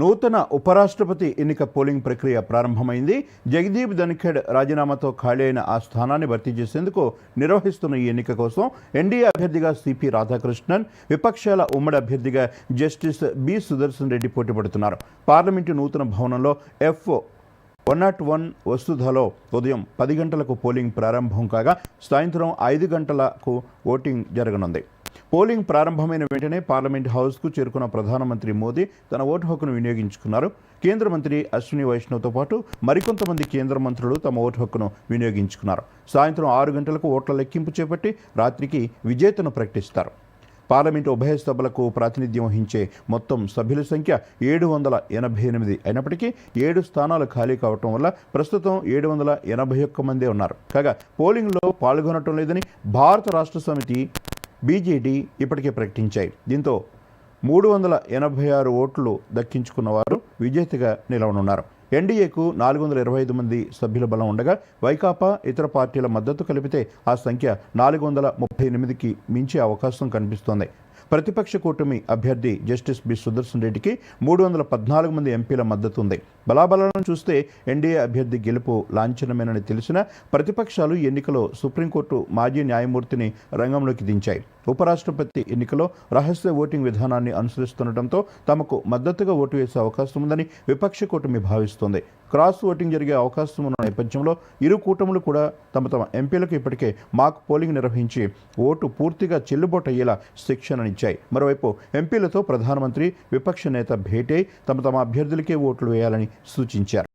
నూతన ఉపరాష్ట్రపతి ఎన్నిక పోలింగ్ ప్రక్రియ ప్రారంభమైంది. జగదీప్ ధన్ఖడ్ రాజీనామాతో ఖాళీ అయిన ఆ స్థానాన్ని భర్తీ చేసేందుకు నిర్వహిస్తున్న ఈ ఎన్నిక కోసం ఎన్డీఏ అభ్యర్థిగా సిపి రాధాకృష్ణన్ విపక్షాల ఉమ్మడి అభ్యర్థిగా జస్టిస్ బి సుదర్శన్ రెడ్డి పోటీ పడుతున్నారు పార్లమెంటు నూతన భవనంలో ఎఫ్ వన్ నాట్ వన్ వస్తుధలో ఉదయం పది గంటలకు పోలింగ్ ప్రారంభం కాగా సాయంత్రం ఐదు గంటలకు ఓటింగ్ జరగనుంది. పోలింగ్ ప్రారంభమైన వెంటనే పార్లమెంట్ హౌస్కు చేరుకున్న ప్రధానమంత్రి మోదీ తన ఓటు హక్కును వినియోగించుకున్నారు. కేంద్ర మంత్రి అశ్విని వైష్ణవ్తో పాటు మరికొంతమంది కేంద్ర మంత్రులు తమ ఓటు హక్కును వినియోగించుకున్నారు. సాయంత్రం ఆరు గంటలకు ఓట్ల లెక్కింపు చేపట్టి రాత్రికి విజేతను ప్రకటిస్తారు. పార్లమెంటు ఉభయ సభలకు ప్రాతినిధ్యం వహించే మొత్తం సభ్యుల సంఖ్య ఏడు వందల ఎనభై ఎనిమిది అయినప్పటికీ ఏడు స్థానాలు ఖాళీ కావటం వల్ల ప్రస్తుతం ఏడు వందల ఎనభై ఒక్క మందే ఉన్నారు. కాగా పోలింగ్లో పాల్గొనటం లేదని భారత రాష్ట్ర సమితి బీజేడీ ఇప్పటికే ప్రకటించాయి. దీంతో మూడు వందల ఎనభై ఆరు ఓట్లు దక్కించుకున్నవారు విజేతగా నిలవనున్నారు. ఎన్డీఏకు నాలుగు వందల ఇరవై ఐదు మంది సభ్యుల బలం ఉండగా వైకాపా ఇతర పార్టీల మద్దతు కలిపితే ఆ సంఖ్య నాలుగు వందల ముప్పై ఎనిమిదికి మించే అవకాశం కనిపిస్తోంది. ప్రతిపక్ష కూటమి అభ్యర్థి జస్టిస్ బి సుదర్శన్ రెడ్డికి మూడు వందల పద్నాలుగు మంది ఎంపీల మద్దతు ఉంది. బలాబలాలను చూస్తే ఎన్డీఏ అభ్యర్థి గెలుపు లాంఛనమేనని తెలిసినా ప్రతిపక్షాలు ఎన్నికలో సుప్రీంకోర్టు మాజీ న్యాయమూర్తిని రంగంలోకి దించాయి. ఉపరాష్ట్రపతి ఎన్నికలో రహస్య ఓటింగ్ విధానాన్ని అనుసరిస్తుండటంతో తమకు మద్దతుగా ఓటు వేసే అవకాశం ఉందని విపక్ష కూటమి భావిస్తోంది. క్రాస్ ఓటింగ్ జరిగే అవకాశం ఉన్న నేపథ్యంలో ఇరు కూటములు కూడా తమ తమ ఎంపీలకు ఇప్పటికే మాక్ పోలింగ్ నిర్వహించి ఓటు పూర్తిగా చెల్లుబాటు అయ్యేలా శిక్షణనిచ్చాయి. మరోవైపు ఎంపీలతో ప్రధానమంత్రి విపక్ష నేత భేటీ తమ తమ అభ్యర్థులకే ఓట్లు వేయాలని సూచించారు.